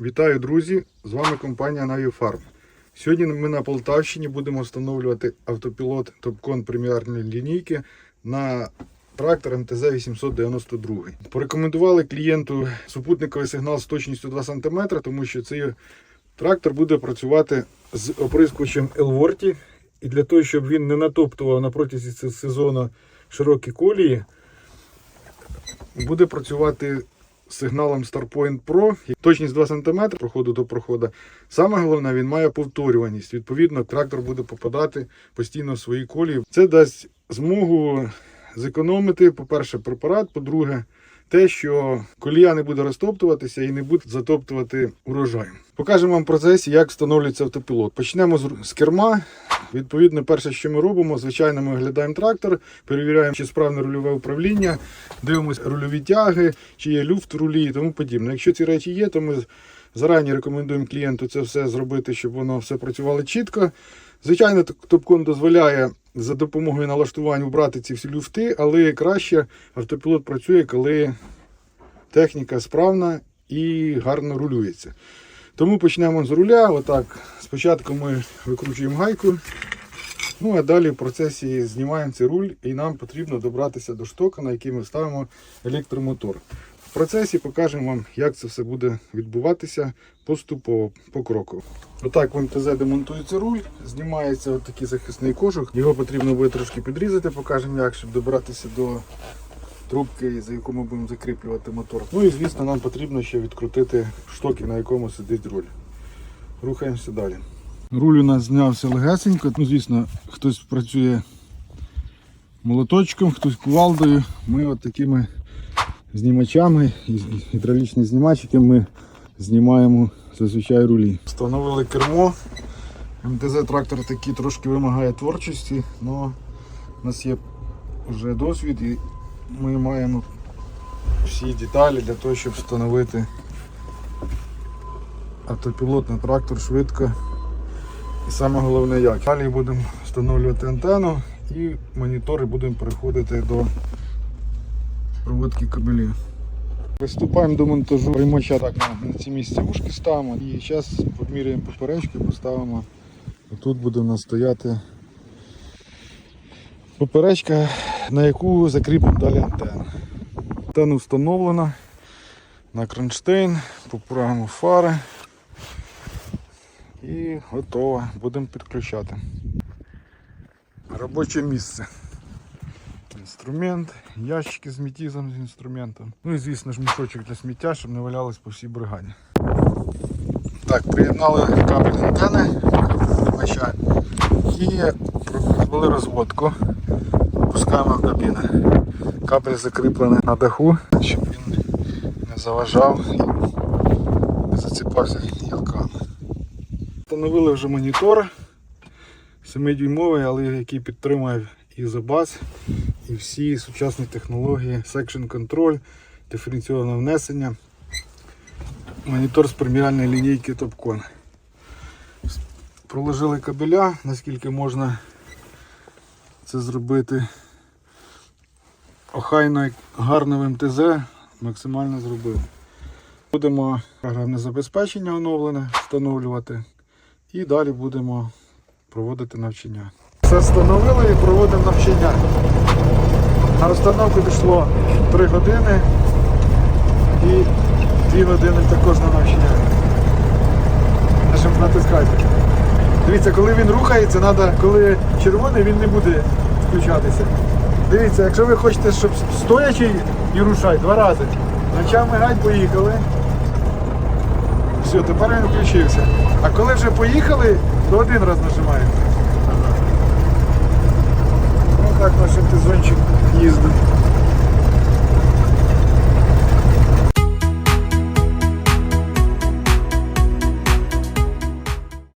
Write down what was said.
Вітаю, друзі! З вами компанія Navifarm. Сьогодні ми на Полтавщині будемо встановлювати автопілот Topcon преміальної лінійки на трактор МТЗ 892. Порекомендували клієнту супутниковий сигнал з точністю 2 см, тому що цей трактор буде працювати з оприскувачем Елворті. І для того, щоб він не натоптував на протязі сезону широкі колії, буде працювати з сигналом StarPoint Pro. Точність 2 см проходу до проходу. Саме головне, він має повторюваність. Відповідно, трактор буде попадати постійно в свої колії. Це дасть змогу зекономити, по-перше, препарат, по-друге, те, що колія не буде розтоптуватися і не буде затоптувати урожай. Покажемо вам процес, як встановлюється автопілот. Почнемо з керма. Відповідно, перше, що ми робимо, звичайно, ми оглядаємо трактор, перевіряємо, чи справне рульове управління, дивимося рульові тяги, чи є люфт в рулі і тому подібне. Якщо ці речі є, то ми зарані рекомендуємо клієнту це все зробити, щоб воно все працювало чітко. Звичайно, Топкон дозволяє за допомогою налаштувань убрати ці всі люфти, але краще автопілот працює, коли техніка справна і гарно рулюється. Тому почнемо з руля. Отак. Спочатку ми викручуємо гайку, ну а далі в процесі знімаємо цей руль і нам потрібно добратися до штока, на який ми ставимо електромотор. В процесі покажемо вам, як це все буде відбуватися поступово по кроку. Отак в МТЗ демонтується руль, знімається от такий захисний кожух. Його потрібно буде трошки підрізати, покажемо як, щоб добратися до трубки, за яку ми будемо закріплювати мотор. Ну і звісно, нам потрібно ще відкрутити штоки, на якому сидить руль. Рухаємося далі. Руль у нас знявся легесенько. Ну, звісно, хтось працює молоточком, хтось кувалдою. Ми от такими знімачами, і гідравлічний знімач, ми знімаємо зазвичай рулі. Встановили кермо. МТЗ трактор такий трошки вимагає творчості, але у нас є вже досвід і ми маємо всі деталі для того, щоб встановити автопілотний трактор швидко. І саме головне як. Далі будемо встановлювати антенну і монітори будемо переходити до проводки кабелів. Приступаємо до монтажу приймача так на, ці місця вушки ставимо і зараз поміряємо поперечки, поставимо. Тут буде у нас стояти поперечка, на яку закріпимо далі антенну. Антенна встановлена на кронштейн, поправимо фари і готово. Будемо підключати. Робоче місце. Інструмент, ящики з метізом з інструментом. Ну і звісно ж мішочок для сміття, щоб не валялось по всій бригаді. Так, приєднали кабель антени і провели розводку. Пускаємо в кабіну. Кабель закріплений на даху, щоб він не заважав і не заціпався гілками. Встановили вже монітор 7-дюймовий, але який підтримує ізобаз і всі сучасні технології, Section Control, диференційоване внесення. Монітор з преміальної лінійки Topcon. Проложили кабеля, наскільки можна це зробити. Охайно гарно в МТЗ максимально зробили. Будемо програмне забезпечення оновлене встановлювати і далі будемо проводити навчання. Все встановили і проводимо навчання. На установку пішло 3 години і 2 години також на навчання. Щоб натискати. Дивіться, коли він рухається, треба, коли червоний, він не буде включатися. Дивіться, якщо ви хочете, щоб стоячий і рушай два рази. Ночами гать поїхали. Все, тепер він включився. А коли вже поїхали, то один раз нажимаємо. Так на антизончик їздить.